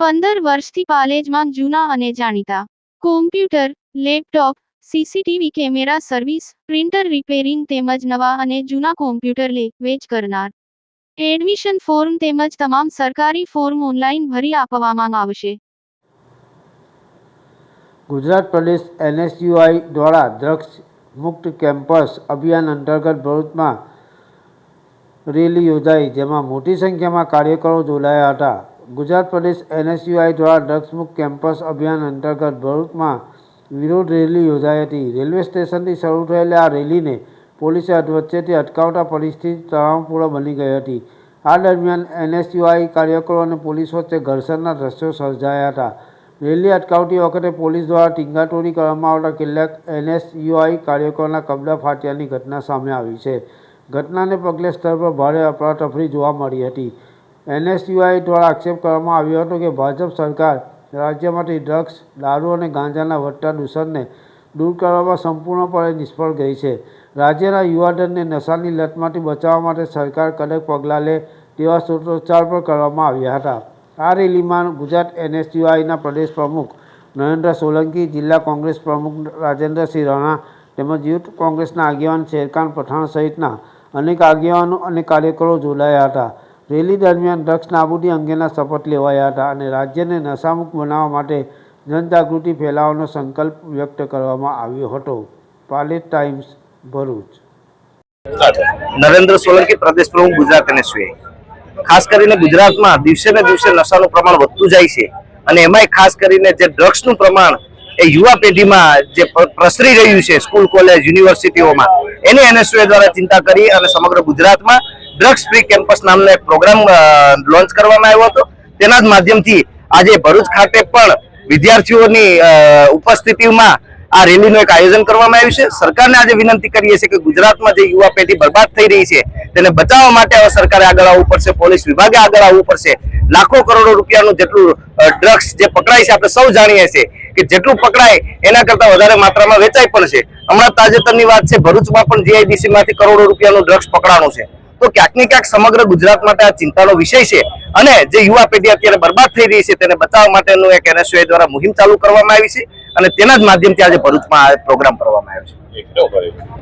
પંદર વર્ષથી પાલેજમાં જૂના અને જાણીતા. Computer laptop CCTV camera service printer repairing તેમજ નવા અને જૂના કોમ્પ્યુટર લે, વેચ કરનાર. એડમિશન ફોર્મ તેમજ તમામ સરકારી ફોર્મ ઓનલાઈન ભરી આપવામાં આવશે. ગુજરાત પ્રદેશ એનએસયુઆઈ દ્વારા ડ્રગ્સ મુક્ત કેમ્પસ અભિયાન અંતર્ગત ભરૂચમાં રેલી યોજાઈ, જેમાં મોટી સંખ્યામાં કાર્યકરો જોડાયા હતા. ગુજરાત પ્રદેશ એનએસયુઆઈ દ્વારા ડ્રગ્સ મુક્ત કેમ્પસ અભિયાન અંતર્ગત ભરૂચમાં વિરોધ રેલી યોજાઈ હતી. રેલવે સ્ટેશનથી શરૂ થયેલી આ રેલીને પોલીસે અધવચ્ચેથી અટકાવતા પરિસ્થિતિ તણાવપૂર્ણ બની ગઈ હતી. આ દરમિયાન એનએસયુઆઈ કાર્યકરો અને પોલીસ વચ્ચે ઘર્ષણના દ્રશ્યો સર્જાયા હતા. રેલી અટકાવતી વખતે પોલીસ દ્વારા ટીંગાટોરી કરવામાં આવતા કેટલાક એનએસયુઆઈ કાર્યકરોના કબડા ફાટ્યાની ઘટના સામે આવી છે. ઘટનાને પગલે સ્તર પર ભારે અફરાતફરી જોવા મળી હતી. એનએસયુઆઈ દ્વારા આક્ષેપ કરવામાં આવ્યો હતો કે ભાજપ સરકાર રાજ્યમાંથી ડ્રગ્સ, દારૂ અને ગાંજાના વધતા દૂષણને દૂર કરવામાં સંપૂર્ણપણે નિષ્ફળ ગઈ છે. રાજ્યના યુવાધનને નશાની લતમાંથી બચાવવા માટે સરકાર કડક પગલાં લે તેવા સૂત્રોચ્ચાર પણ કરવામાં આવ્યા હતા. આ રેલીમાં ગુજરાત એનએસયુઆઈના પ્રદેશ પ્રમુખ નરેન્દ્ર સોલંકી, જિલ્લા કોંગ્રેસ પ્રમુખ રાજેન્દ્રસિંહ રાણા તેમજ યુથ કોંગ્રેસના આગેવાન શેરખાન પઠાણ સહિતના અનેક આગેવાનો અને કાર્યકરો જોડાયા હતા. રેલી દરમિયાન ડ્રગ્સ નાબૂદી અંગેના શપથ લેવાયા હતા અને રાજ્યને નશામુક્ત બનાવવા માટે જનજાગૃતિ ફેલાવવાનો સંકલ્પ વ્યક્ત કરવામાં આવ્યો હતો. પાલેટ ટાઈમ્સ, ભરૂચ. નરેન્દ્ર સોલંકી પ્રદેશ પ્રમુખ ગુજરાત એનએસયુઆઈ ખાસ કરીને ગુજરાતમાં દિવસે ને દિવસે નશાનું પ્રમાણ વધતું જાય છે અને એમાંય ખાસ કરીને જે ડ્રગ્સનું પ્રમાણ એ યુવા પેઢીમાં જે પ્રસરી રહ્યું છે સ્કૂલ, કોલેજ, યુનિવર્સિટીઓમાં, એની એનએસયુએ દ્વારા ચિંતા કરી અને સમગ્ર ગુજરાતમાં ડ્રગ્સ ફ્રી કેમ્પસ નામનો પ્રોગ્રામ લોન્ચ કરવામાં આવ્યો હતો. તેના જ માધ્યમથી આજે ભરૂચ ખાતે પણ વિદ્યાર્થીઓની ઉપસ્થિતિમાં આ રેલીનું એક આયોજન કરવામાં આવ્યું છે. સરકારને આજે વિનંતી કરીએ છીએ કે ગુજરાતમાં જે યુવા પેઢી બરબાદ થઈ રહી છે, તેને બચાવવા માટે હવે સરકારે આગળ આવવું પડશે, પોલીસ વિભાગે આગળ આવવું પડશે. લાખો કરોડો રૂપિયાનું જેટલું ડ્રગ્સ જે પકડાય છે, આપણે સૌ જાણીએ છીએ કે જેટલું પકડાય એના કરતા વધારે માત્રામાં વેચાય પણ છે. હમણાં તાજેતરની વાત છે, ભરૂચમાં પણ જીઆઈડીસી માંથી કરોડો રૂપિયાનું ડ્રગ્સ પકડાણું છે. તો ક્યાંક ને ક્યાંક સમગ્ર ગુજરાત માટે આ ચિંતાનો વિષય છે. અને જે યુવા પેઢી અત્યારે બરબાદ થઈ રહી છે તેને બચાવવા માટેનું એક એનએસયુઆઈ દ્વારા મુહિમ ચાલુ કરવામાં આવી છે. અને તેના જ માધ્યમથી આજે ભરૂચમાં આ પ્રોગ્રામ કરવામાં આવ્યો છે.